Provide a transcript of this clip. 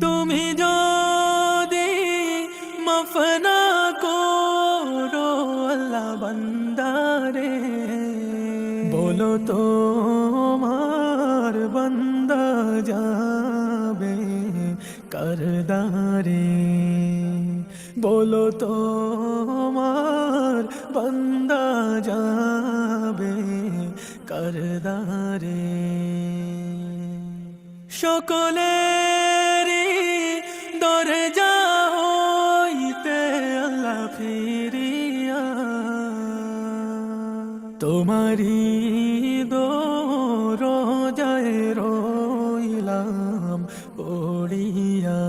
তুমি যদি মফনা করো আল্লাহ বন্দারে। বলো তো মার বন্দা যাবে করদারে। বলো তো মার বন্দা যাবে করদারে। সকলেরই তোমারি দোরজায় রইলাম পড়িয়া